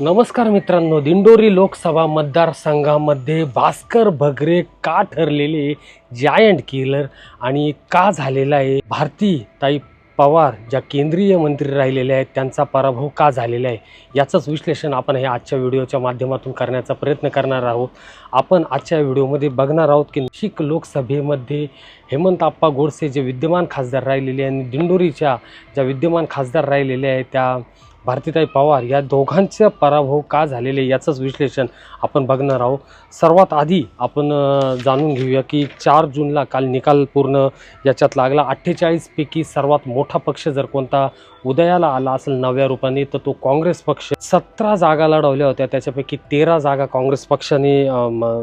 नमस्कार मित्रांनो दिंडोरी लोकसभा मतदारसंघामध्ये भास्कर भगरे का ठरलेले जायंट किलर आणि का झालेला आहे? भारती ताई पवार ज्या केंद्रीय मंत्री राहिलेल्या आहेत त्यांचा पराभव का झालेला आहे? याचंच विश्लेषण आपण हे आजच्या व्हिडिओच्या माध्यमातून करण्याचा प्रयत्न करणार आहोत. आपण आजच्या व्हिडिओमध्ये बघणार आहोत की नाशिक लोकसभेमध्ये हेमंत आप्पा गोडसे जे विद्यमान खासदार राहिलेले आणि दिंडोरीच्या ज्या विद्यमान खासदार राहिलेल्या आहेत त्या भारतीताई पवार या दोघांचा पराभव का झालेले याचंच विश्लेषण आपण बघणार आहोत. सर्वात आधी आपण जाणून घेऊया की चार जूनला काल निकाल पूर्ण याच्यात लागला. अठ्ठेचाळीसपैकी सर्वात मोठा पक्ष जर कोणता उदयाला आला असेल नव्या रूपाने तर तो काँग्रेस पक्ष. सतरा जागा लढवल्या होत्या. त्याच्यापैकी तेरा जागा काँग्रेस पक्षाने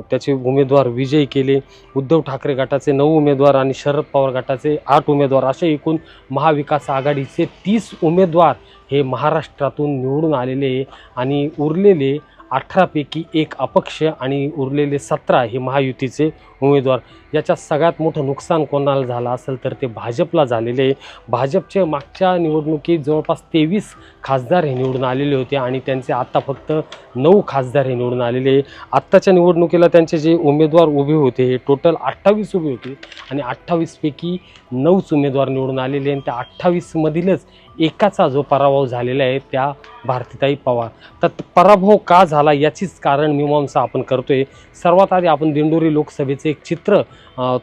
त्याचे उमेदवार विजयी केले. उद्धव ठाकरे गटाचे नऊ उमेदवार आणि शरद पवार गटाचे आठ उमेदवार. असे एकूण महाविकास आघाडीचे तीस उमेदवार हे महाराष्ट्रातून निवडून आलेले आणि उरलेले अठरापैकी एक अपक्ष आणि उरलेले सतरा हे महायुतीचे उमेदवार याच्यात सगळ्यात मोठं नुकसान कोणाला झालं असेल तर ते भाजपला झालेले आहे. भाजपचे मागच्या निवडणुकीत जवळपास तेवीस खासदार हे निवडून आलेले होते आणि त्यांचे आत्ता फक्त नऊ खासदार हे निवडून आलेले आहे. आत्ताच्या निवडणुकीला त्यांचे जे उमेदवार उभे होते हे टोटल अठ्ठावीस उभे होते आणि अठ्ठावीसपैकी नऊच उमेदवार निवडून आलेले आणि त्या अठ्ठावीसमधीलच एकाचा जो पराभव झालेला आहे त्या भारतीताई पवार. तर पराभव का झाला याचीच कारण मीमांसा आपण करतोय. सर्वात आधी आपण दिंडोरी लोकसभेचे एक चित्र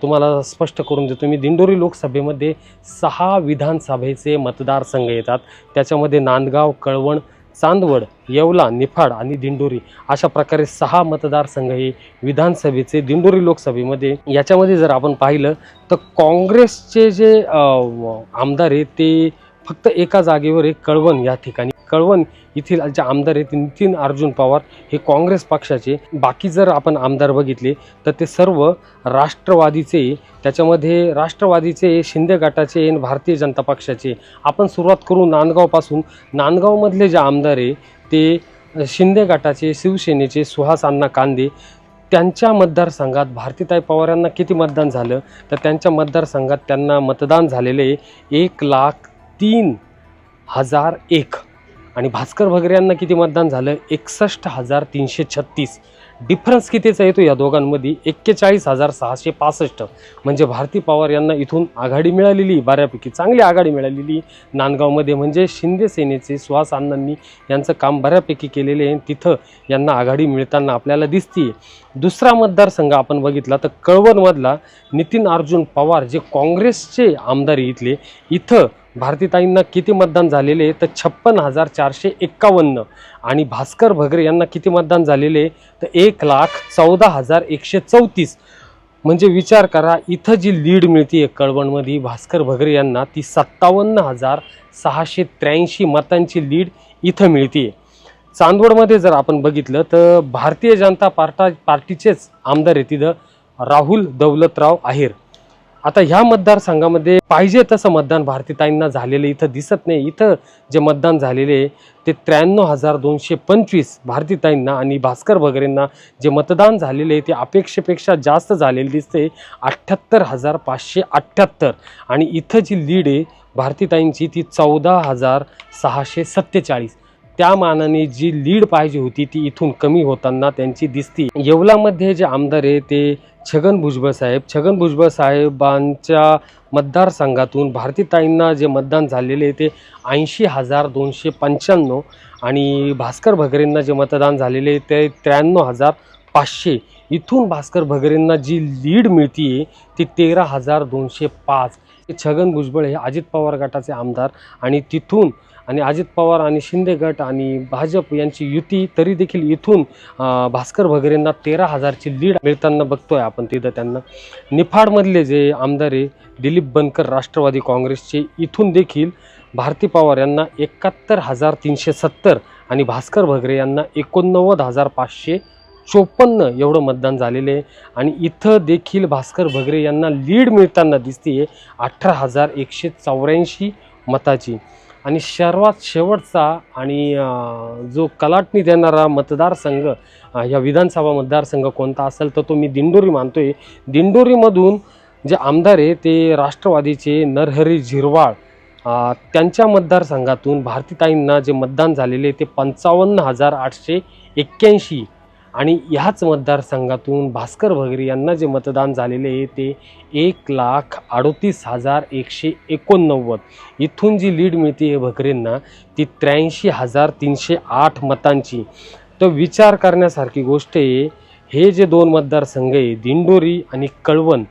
तुम्हाला स्पष्ट करून देतो. मी दिंडोरी लोकसभेमध्ये सहा विधानसभेचे मतदारसंघ येतात. त्याच्यामध्ये नांदगाव कळवण चांदवड येवला निफाड आणि दिंडोरी अशा प्रकारे सहा मतदारसंघ हे विधानसभेचे दिंडोरी लोकसभेमध्ये. याच्यामध्ये जर आपण पाहिलं तर काँग्रेसचे जे आमदार आहेत ते फक्त एका जागेवर एक कळवण या ठिकाणी. कळवण येथील जे आमदार आहेत नितीन अर्जुन पवार हे काँग्रेस पक्षाचे. बाकी जर आपण आमदार बघितले तर ते सर्व राष्ट्रवादीचे. त्याच्यामध्ये राष्ट्रवादीचे शिंदे गटाचे आणि भारतीय जनता पक्षाचे. आपण सुरुवात करू नांदगावपासून. नांदगावमधले जे आमदार आहे ते शिंदे गटाचे शिवसेनेचे सुहास अण्णा कांदे. त्यांच्या मतदारसंघात भारतीताई पवार यांना किती मतदान झालं? तर त्यांच्या मतदारसंघात त्यांना मतदान झालेले एक लाख तीन हजार एक. आणि भास्कर भगरे यांना किती मतदान झालं? एकसष्ट हजार तीनशे छत्तीस. डिफरन्स कितीचा येतो या दोघांमध्ये? एक्केचाळीस हजार सहाशे पासष्ट. म्हणजे भारती पवार यांना इथून आघाडी मिळालेली बऱ्यापैकी चांगली आघाडी मिळालेली. नांदगावमध्ये म्हणजे शिंदे सेनेचे सुहास अण्णांनी यांचं काम बऱ्यापैकी केलेले आहे. तिथं यांना आघाडी मिळताना आपल्याला दिसते दुसरा मतदारसंघ आपण बघितला तर कळवणमधला नितीन अर्जुन पवार जे काँग्रेसचे आमदार इथले इथं भारतीताईंना किती मतदान झालेले तर छप्पन हजार चारशे एक्कावन्न. आणि भास्कर भगरे यांना किती मतदान झालेले तर एक लाख चौदा हजार एकशे चौतीस. म्हणजे विचार करा इथं जी लीड मिळते कळवणमध्ये भास्कर भगरे यांना ती सत्तावन्न हजार सहाशे त्र्याऐंशी मतांची लीड इथं मिळते चांदवडमध्ये जर आपण बघितलं तर भारतीय जनता पार्टा पार्टीचेच आमदार आहे तिथं राहुल दौलतराव आहेर. आता ह्या मतदारसंघामध्ये पाहिजे तसं मतदान भारतीताईंना झालेलं इथं दिसत नाही. इथं जे मतदान झालेले आहे ते त्र्याण्णव हजार दोनशे पंचवीस भारतीताईंना आणि भास्कर भगरेंना जे मतदान झालेले आहे ते अपेक्षेपेक्षा जास्त झालेले दिसते अठ्ठ्याहत्तर हजार पाचशे अठ्ठ्याहत्तर आणि इथं जी लीड आहे भारतीताईंची ती चौदा हजार सहाशे सत्तेचाळीस. त्या मानाने जी लीड पाहिजे होती ती इथून कमी होताना त्यांची दिसती. येवलामध्ये जे आमदार आहे ते छगन भुजबळ साहेब. छगन भुजबळ साहेबांच्या मतदारसंघातून भारतीताईंना जे मतदान झालेले आहे ते ऐंशी हजार दोनशे पंच्याण्णव आणि भास्कर भगरेंना जे मतदान झालेले आहे ते त्र्याण्णव हजार पाचशे. इथून भास्कर भगरेंना जी लीड मिळतीये ती तेरा हजार दोनशे पाच. छगन भुजबळ हे अजित पवार गटाचे आमदार आणि तिथून आणि अजित पवार आणि शिंदे गट आणि भाजप यांची युती तरी देखील इथून भास्कर भगरेंना तेरा हजारची लीड मिळताना बघतोय आपण तिथं त्यांना. निफाडमधले जे आमदार आहे दिलीप बनकर राष्ट्रवादी काँग्रेसचे इथून देखील भारती पवार यांना एकाहत्तर हजार तीनशे सत्तर आणि भास्कर भगरे यांना एकोणनव्वद हजार पाचशे चोपन्न एवढं मतदान झालेलं आहे. आणि इथं देखील भास्कर भगरे यांना लीड मिळताना दिसते आहे अठरा हजार एकशे चौऱ्याऐंशी मताची. आणि सर्वात शेवटचा आणि जो कलाटणी देणारा मतदारसंघ ह्या या विधानसभा मतदारसंघ कोणता असेल तर तो मी दिंडोरी आहे दिंडोरीमधून जे आमदार आहे ते राष्ट्रवादीचे नरहरी झिरवाळ त्यांच्या मतदारसंघातून भारतीताईंना जे मतदान झालेले ते पंचावन्न हजार आठशे एक्क्याऐंशी आणि ह्याच मतदारसंघातून भास्कर भगरे यांना जे मतदान झालेले आहे ते एक लाख अडोतीस हजार एकशे एकोणनव्वद. इथून जी लीड मिळते आहे भगरेंना ती त्र्याऐंशी हजार तीनशे आठ मतांची. तर विचार करण्यासारखी गोष्ट आहे हे जे दोन मतदारसंघ आहे दिंडोरी आणि कळवण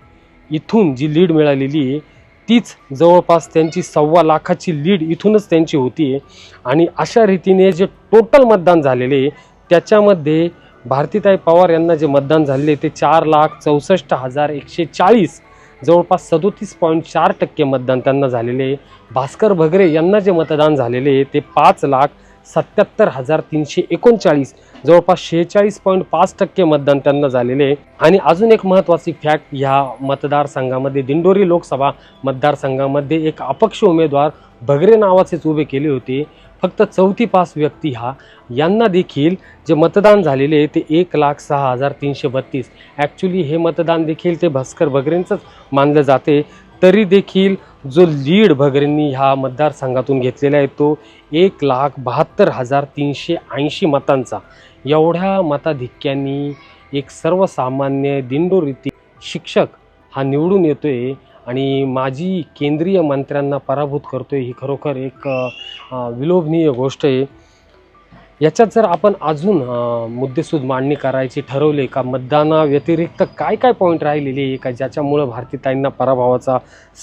इथून जी लीड मिळालेली आहे तीच जवळपास त्यांची सव्वा लाखाची लीड इथूनच त्यांची होती आहे. आणि अशा रीतीने जे टोटल मतदान झालेले आहे त्याच्यामध्ये भारतीताई पवार यांना जे मतदान झालेले ते चार लाख चौसष्ट हजार एकशे चाळीस जवळपास सदोतीस पॉईंट चार टक्के मतदान त्यांना झालेले आहे. भास्कर भगरे यांना जे मतदान झालेले आहे ते पाच लाख सत्याहत्तर हजार तीनशे एकोणचाळीस जवळपास शेहेचाळीस पॉईंट पाच टक्के मतदान त्यांना झालेले आहे. आणि अजून एक महत्त्वाची फॅक्ट ह्या मतदारसंघामध्ये दिंडोरी लोकसभा मतदारसंघामध्ये एक अपक्ष उमेदवार भगरे नावाचेच उभे केले होते. फक्त चौथी पास व्यक्ती हा. यांना देखील जे मतदान झालेले आहे ते एक लाख सहा हजार तीनशे बत्तीस. ॲक्च्युली हे मतदान देखील ते भास्कर बगरेंचंच मानलं जाते. तरी देखील जो लीड भगरेंनी ह्या मतदारसंघातून घेतलेला आहे तो एक लाख बहात्तर हजार तीनशे ऐंशी मतांचा. एवढ्या मताधिक्यांनी एक सर्वसामान्य दिंडोरीतील शिक्षक हा निवडून येतोय आणि माजी केंद्रीय मंत्र्यांना पराभूत करतोय. ही खरोखर एक विलोभनीय गोष्ट आहे. याच्यात जर आपण अजून मुद्देसूद मांडणी करायची ठरवले का? मतदानाव्यतिरिक्त काय काय पॉईंट राहिलेले आहे का? ज्याच्यामुळं भारतीताईंना पराभवाचा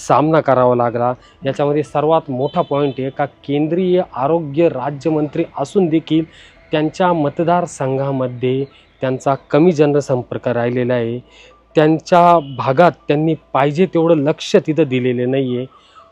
सामना करावा लागला? याच्यामध्ये सर्वात मोठा पॉईंट आहे का? केंद्रीय आरोग्य राज्यमंत्री असून देखील त्यांच्या मतदारसंघामध्ये त्यांचा कमी जनसंपर्क राहिलेला आहे. त्यांच्या भागात त्यांनी पाहिजे तेवढं लक्ष तिथं दिलेलं नाही आहे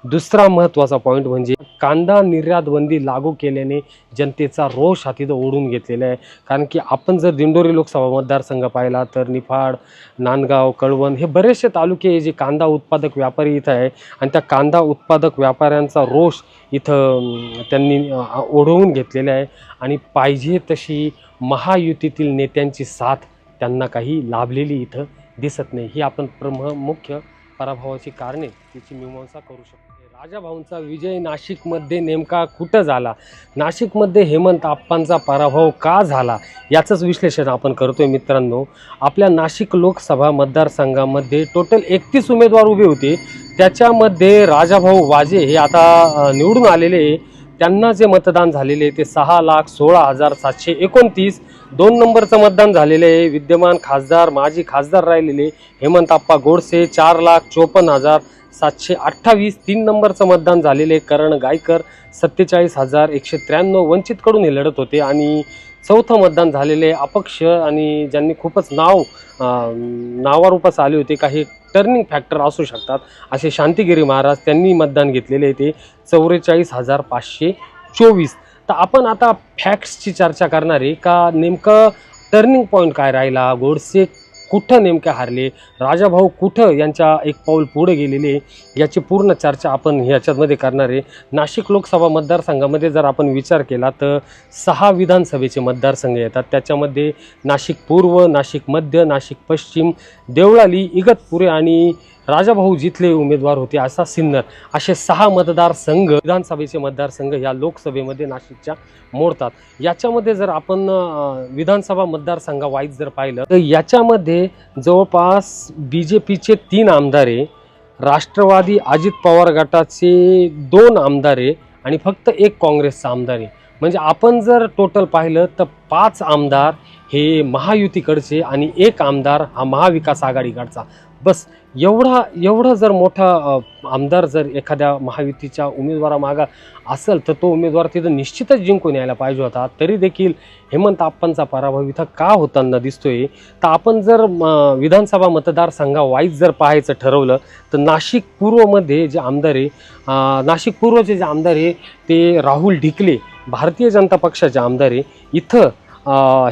दुसरा महत्त्वाचा पॉईंट म्हणजे कांदा निर्यात बंदी लागू केल्याने जनतेचा रोष हा तिथं ओढून घेतलेला आहे. कारण की आपण जर दिंडोरी लोकसभा मतदारसंघ पाहिला तर निफाड नांदगाव कळवण हे बरेचसे तालुके जे कांदा उत्पादक व्यापारी इथं आहे आणि त्या कांदा उत्पादक व्यापाऱ्यांचा रोष इथं त्यांनी ओढवून घेतलेला आहे. आणि पाहिजे तशी महायुतीतील नेत्यांची साथ त्यांना काही लाभलेली इथं दिसत नाही. ही आपण प्रम मुख्य पराभवाची कारणे तिची मीमांसा करू शकतो. राजाभाऊंचा विजय नाशिकमध्ये नेमका कुठं झाला? नाशिकमध्ये हेमंत आप्पांचा पराभव का झाला? याचंच विश्लेषण आपण करतोय मित्रांनो. आपल्या नाशिक लोकसभा मतदारसंघामध्ये टोटल एकतीस उमेदवार उभे होते. त्याच्यामध्ये राजाभाऊ वाजे हे आता निवडून आलेले आहे. त्यांना जे मतदान झालेले ते सहा लाख सोळा हजार सातशे एकोणतीस. दोन नंबरचं मतदान झालेलं आहे. विद्यमान खासदार माजी खासदार राहिलेले हेमंत आप्पा गोडसे चार लाख चोपन्न हजार सातशे अठ्ठावीस तीन नंबरचं मतदान झालेले करण गायकर सत्तेचाळीस हजार एकशे त्र्याण्णव वंचितकडून हे लढत होते. आणि चौथं मतदान झालेले अपक्ष आणि ज्यांनी खूपच नाव नावारूपास आले होते. काही टर्निंग फॅक्टर असू शकतात. असे शांतिगिरी महाराज त्यांनी मतदान घेतलेले ते चौवेचाळीस हजार पाचशे चोवीस. तर आपण आता फॅक्ट्सची चर्चा करणार आहे का? नेमकं टर्निंग पॉईंट काय राहिला? गोडसे कुठं नेमके हारले? राजाभाऊ कुठं यांच्या एक पाऊल पुढे गेलेले? याची पूर्ण चर्चा आपण ह्याच्यामध्ये करणार आहे. नाशिक लोकसभा मतदारसंघामध्ये जर आपण विचार केला तर सहा विधानसभेचे मतदारसंघ येतात. त्याच्यामध्ये नाशिक पूर्व नाशिक मध्य नाशिक पश्चिम देवळाली इगतपुरे आणि राजाभाऊ जिथले उमेदवार होते असा सिन्नर असे सहा मतदारसंघ विधानसभेचे मतदारसंघ या लोकसभेमध्ये नाशिकच्या मोडतात. याच्यामध्ये जर आपण विधानसभा मतदारसंघा वाईज जर पाहिलं तर याच्यामध्ये जवळपास बी जे पीचे तीन आमदारे राष्ट्रवादी अजित पवार गटाचे दोन आमदारे आणि फक्त एक काँग्रेसचा आमदारे म्हणजे आपण जर टोटल पाहिलं तर पाच आमदार हे महायुतीकडचे आणि एक आमदार हा महाविकास आघाडीकडचा. बस एवढा एवढं जर मोठा आमदार जर एखाद्या महायुतीच्या उमेदवारामागा असेल तर तो उमेदवार तिथं निश्चितच जिंकून यायला पाहिजे होता. तरी देखील हेमंत आप्पांचा पराभव इथं का होताना दिसतोय? तर आपण जर विधानसभा मतदारसंघावाईज जर पाहायचं ठरवलं तर नाशिक पूर्वमध्ये जे आमदार आहे नाशिक पूर्वचे जे आमदार आहे ते राहुल ढिकले भारतीय जनता पक्षाचे आमदार आहे. इथं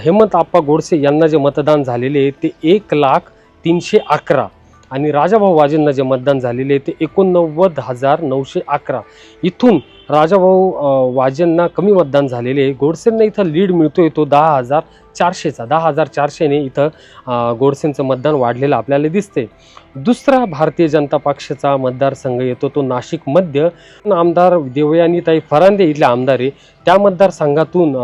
हेमंत आप्पा गोडसे यांना जे मतदान झालेले आहे ते एक लाख तीनशे अकरा आणि राजाभाऊ वाजेंना जे मतदान झालेले आहे ते एकोणनव्वद हजार नऊशे अकरा. इथून राजाभाऊ वाजेंना कमी मतदान झालेले आहे. गोडसेंना इथं लीड मिळतोय तो दहा हजार चारशेचा. दहा हजार चारशेने इथं गोडसेंचं मतदान वाढलेलं आपल्याला दिसते दुसरा भारतीय जनता पक्षाचा मतदारसंघ येतो तो नाशिक मध्य. आमदार देवयानीताई फरांदे इथले आमदार आहे. त्या मतदारसंघातून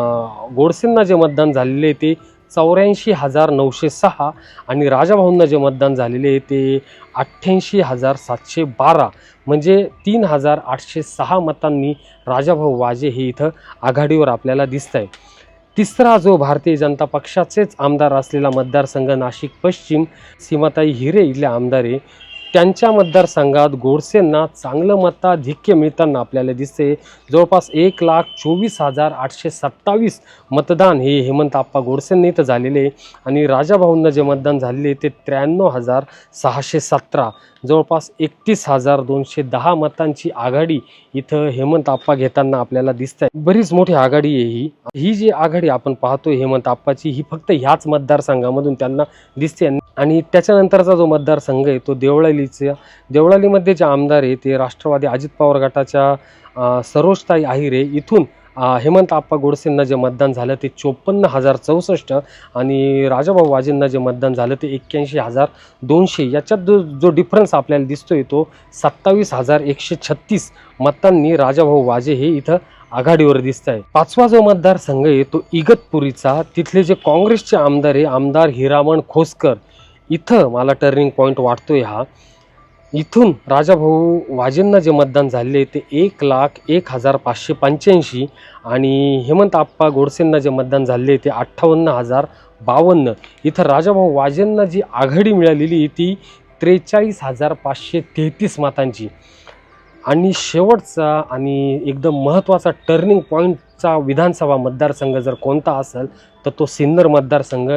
गोडसेंना जे मतदान झालेले आहे ते चौऱ्याऐंशी हजार नऊशे सहा आणि राजाभाऊंना जे मतदान झालेले आहे ते अठ्ठ्याऐंशी हजार सातशे बारा म्हणजे तीन हजार आठशे सहा मतांनी राजाभाऊ वाजे हे इथं आघाडीवर आपल्याला दिसत आहे तिसरा जो भारतीय जनता पक्षाचेच आमदार असलेला मतदारसंघ नाशिक पश्चिम सीमाताई हिरे इथले आमदार आहे. त्यांच्या मतदारसंघात गोडसेंना चांगलं मताधिक्य मिळताना आपल्याला दिसते. जवळपास एक लाख चोवीस हजार आठशे सत्तावीस मतदान हे हेमंत आप्पा गोडसेंनी इथं झालेले आणि राजाभाऊंना जे मतदान झालेले ते त्र्याण्णव हजार सहाशे सतरा जवळपास एकतीस हजार दोनशे दहा मतांची आघाडी इथं हेमंत आप्पा घेताना आपल्याला दिसत आहे बरीच मोठी आघाडी आहे ही. ही जी आघाडी आपण पाहतोय हेमंत आप्पाची ही फक्त ह्याच मतदारसंघामधून त्यांना दिसते. आणि त्याच्यानंतरचा जो मतदारसंघ आहे तो देवळालीचा. देवळालीमध्ये जे आमदार आहे ते राष्ट्रवादी अजित पवार गटाच्या सरोजताई आहिरे इथून हेमंत आप्पा गोडसेंना जे मतदान झालं ते चोपन्न हजार चौसष्ट आणि राजाभाऊ वाजेंना जे मतदान झालं ते एक्क्याऐंशी हजार दोनशे. याच्यात जो जो डिफरन्स आपल्याला दिसतोय तो सत्तावीस हजार एकशे छत्तीस मतांनी राजाभाऊ वाजे हे इथं आघाडीवर दिसत आहे पाचवा जो मतदारसंघ आहे तो इगतपुरीचा. तिथले जे काँग्रेसचे आमदार आहे आमदार हिरामण खोसकर. इथं मला टर्निंग पॉईंट वाटतोय हा. इथून राजाभाऊ वाजेंना जे मतदान झाले ते एक लाख एक हजार पाचशे पंच्याऐंशी आणि हेमंत आप्पा गोडसेंना जे मतदान झाले ते अठ्ठावन्न हजार बावन्न. इथं राजाभाऊ वाजेंना जी आघाडी मिळालेली ती त्रेचाळीस हजार पाचशे तेहतीस मतांची. आणि शेवटचा आणि एकदम महत्त्वाचा टर्निंग पॉईंट चा विधानसभा मतदारसंघ जर कोणता असेल तर तो सिन्नर मतदारसंघ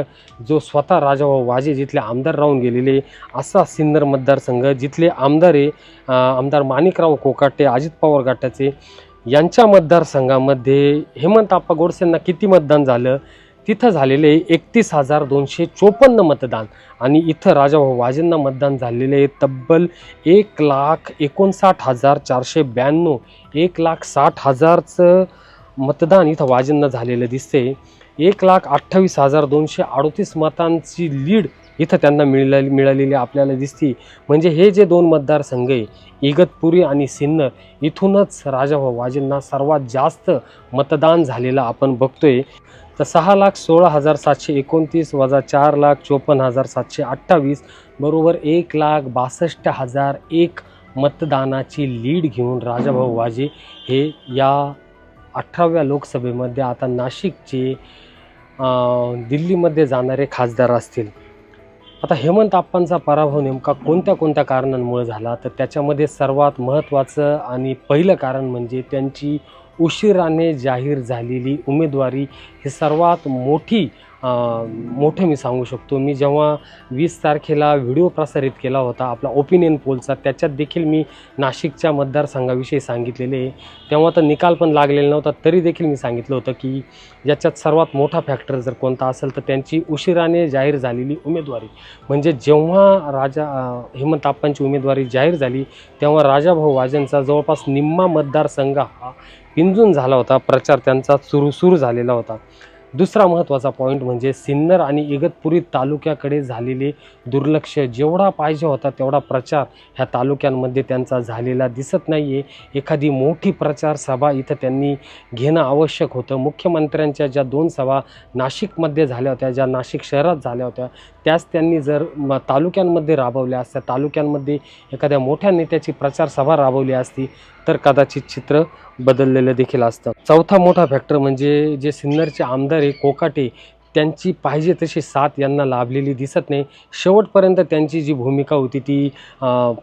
जो स्वतः राजाभाऊ वाजे जिथले आमदार राहून गेलेले असा सिन्नर मतदारसंघ जिथले आमदार आहे आमदार माणिकराव कोकाटे अजित पवार गटाचे यांच्या मतदारसंघामध्ये हेमंत आप्पा गोडसेंना किती मतदान झालं? तिथं झालेले एकतीस हजार दोनशे चोपन्न मतदान आणि इथं राजाभाऊ वाजेंना मतदान झालेले आहे. तब्बल एक लाख एकोणसाठ हजार चारशे ब्याण्णव एक लाख साठ हजारचं मतदान इथं वाजेंना झालेलं दिसते एक लाख अठ्ठावीस हजार दोनशे अडतीस मतांची लीड इथं त्यांना मिळाली मिळालेली आपल्याला दिसते. म्हणजे हे जे दोन मतदारसंघ आहे इगतपुरी आणि सिन्नर इथूनच राजाभाऊ वाजेंना सर्वात जास्त मतदान झालेलं आपण बघतोय. तर सहा लाख सोळा हजार सातशे एकोणतीस वजा चार लाख चोपन्न हजार सातशे अठ्ठावीस बरोबर एक लाख बासष्ट हजार एक मतदानाची लीड घेऊन राजाभाऊ वाजे हे या अठराव्या लोकसभेमध्ये आता नाशिकचे दिल्लीमध्ये जाणारे खासदार असतील. आता हेमंत आप्पांचा पराभव नेमका कोणत्या कोणत्या कारणांमुळे झाला? तर त्याच्यामध्ये सर्वात महत्त्वाचं आणि पहिलं कारण म्हणजे त्यांची उशिराने जाहीर झालेली उमेदवारी ही सर्वात मोठी मोठं मी सांगू शकतो. मी जेव्हा वीस तारखेला व्हिडिओ प्रसारित केला होता आपला ओपिनियन पोलचा त्याच्यात देखील मी नाशिकच्या मतदारसंघाविषयी सांगितलेले आहे. तेव्हा तर निकाल पण लागलेला नव्हता तरी देखील मी सांगितलं होतं की याच्यात सर्वात मोठा फॅक्टर जर कोणता असेल तर त्यांची उशिराने जाहीर झालेली उमेदवारी. म्हणजे जेव्हा राजा हेमंत आप्पांची उमेदवारी जाहीर झाली तेव्हा राजाभाऊ वाजेंचा जवळपास निम्मा मतदारसंघ हा पिंजून झाला होता. प्रचार त्यांचा सुरू सुरू झालेला होता. दुसरा महत्त्वाचा पॉईंट म्हणजे सिन्नर आणि इगतपुरी तालुक्याकडे झालेले दुर्लक्ष जेवढा पाहिजे होता तेवढा प्रचार ह्या तालुक्यांमध्ये त्यांचा झालेला दिसत नाही आहे एखादी मोठी प्रचार सभा इथं त्यांनी घेणं आवश्यक होतं. मुख्यमंत्र्यांच्या ज्या दोन सभा नाशिकमध्ये झाल्या होत्या ज्या नाशिक शहरात झाल्या होत्या त्याच त्यांनी जर तालुक्यांमध्ये राबवल्या असत्या तालुक्यांमध्ये एखाद्या मोठ्या नेत्याची प्रचार सभा राबवली असती तर कदाचित चित्र बदललेलं देखील असतं. चौथा मोठा फॅक्टर म्हणजे जे सिन्नरचे आमदार आहे कोकाटे त्यांची पाहिजे तशी साथ यांना लाभलेली दिसत नाही. शेवटपर्यंत त्यांची जी भूमिका होती ती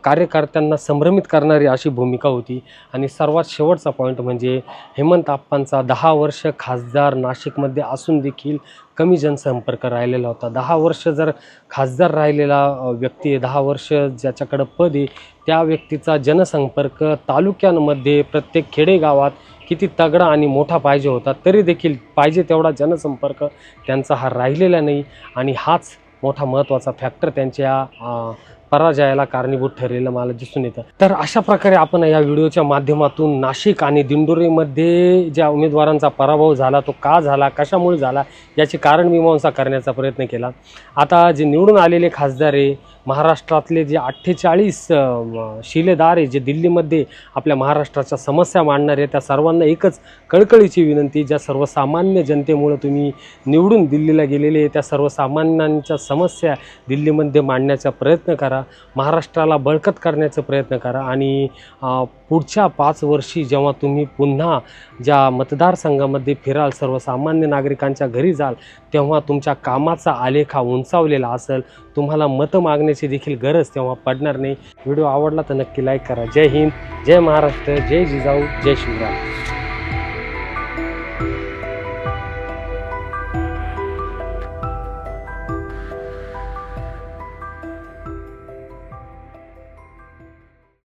कार्यकर्त्यांना संभ्रमित करणारी अशी भूमिका होती. आणि सर्वात शेवटचा पॉईंट म्हणजे हेमंत आप्पांचा दहा वर्ष खासदार नाशिकमध्ये असून देखील कमी जनसंपर्क राहिलेला होता. दहा वर्ष जर खासदार राहिलेला व्यक्ती आहे दहा वर्ष ज्याच्याकडं पद आहे त्या व्यक्तीचा जनसंपर्क तालुक्यांमध्ये प्रत्येक खेडेगावात किती तगडा आणि मोठा पाहिजे होता तरी देखील पाहिजे तेवढा जनसंपर्क त्यांचा हा राहिलेला नाही. आणि हाच मोठा महत्त्वाचा फॅक्टर त्यांच्या पराजयाला कारणीभूत ठरलेलं मला दिसून येतं. तर अशा प्रकारे आपण या व्हिडिओच्या माध्यमातून नाशिक आणि दिंडोरीमध्ये ज्या उमेदवारांचा पराभव झाला तो का झाला कशामुळे झाला याची कारण मीमांसा करण्याचा प्रयत्न केला. आता जे निवडून आलेले खासदार आहे महाराष्ट्रातले जे अठ्ठेचाळीस शिलेदार आहे जे दिल्लीमध्ये आपल्या महाराष्ट्राच्या समस्या मांडणारे त्या सर्वांना एकच कळकळीची विनंती ज्या सर्वसामान्य जनतेमुळं तुम्ही निवडून दिल्लीला गेलेले आहे, त्या सर्वसामान्यांच्या समस्या दिल्लीमध्ये मांडण्याचा प्रयत्न करा महाराष्ट्राला बळकट करण्याचा प्रयत्न करा आणि पुढच्या पाच वर्षी जेव्हा तुम्ही पुन्हा ज्या मतदारसंघामध्ये फिराल सर्वसामान्य नागरिकांच्या घरी जाल तेव्हा तुमच्या कामाचा आलेख हा उंचावलेला असेल तुम्हाला मतं मागण्याची देखील गरज तेव्हा पडणार नाही. व्हिडिओ आवडला तर नक्की लाईक करा. जय हिंद जय महाराष्ट्र जय जिजाऊ जय शिवराय.